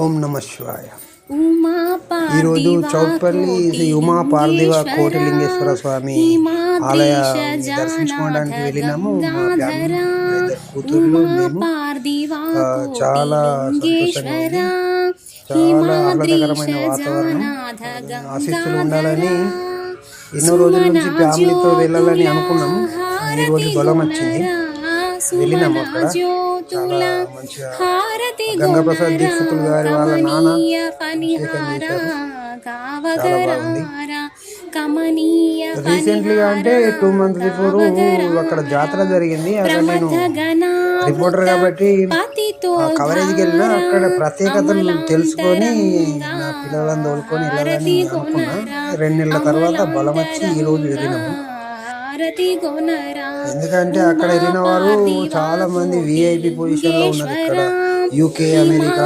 ఓం నమ శివాయ. ఉమా ఈరోజు చౌట్పల్లి శ్రీ ఉమా పార్థివ కోటిలింగేశ్వర స్వామి ఆలయ దర్శించుకోవడానికి వెళ్ళినాము. కూతుర్లు మేము చాలా సంతోషంగా చాలా ఆహ్లాదకరమైన వాతావరణం. ఆశీస్సులు ఉండాలని ఎన్నో రోజుల నుంచి ఫ్యామిలీతో వెళ్ళాలని అనుకున్నాము. ఈ రోజు బలం వచ్చింది. వెళ్ళినాము అక్కడ. చాలా మంచిగా గంగాప్రసాద్ దీక్షితులు గారి వాళ్ళ నాన్న రీసెంట్లీగా అంటే టూ మంత్స్ బిఫోర్ అక్కడ జాతర జరిగింది. అక్కడ నేను రిపోర్టర్ కాబట్టి కవరేజ్కి వెళ్ళినా అక్కడ ప్రత్యేకతను తెలుసుకొని నా పిల్లలను తోలుకొని వెళ్ళాలని అనుకున్నా. రెండు నెలల తర్వాత బలం వచ్చి ఈ రోజు వెళ్ళినాము. ఎందుకంటే అక్కడ వెళ్ళిన వారు చాలా మంది విఐపి పొజిషన్లో ఉన్నారు ఇక్కడ. UK America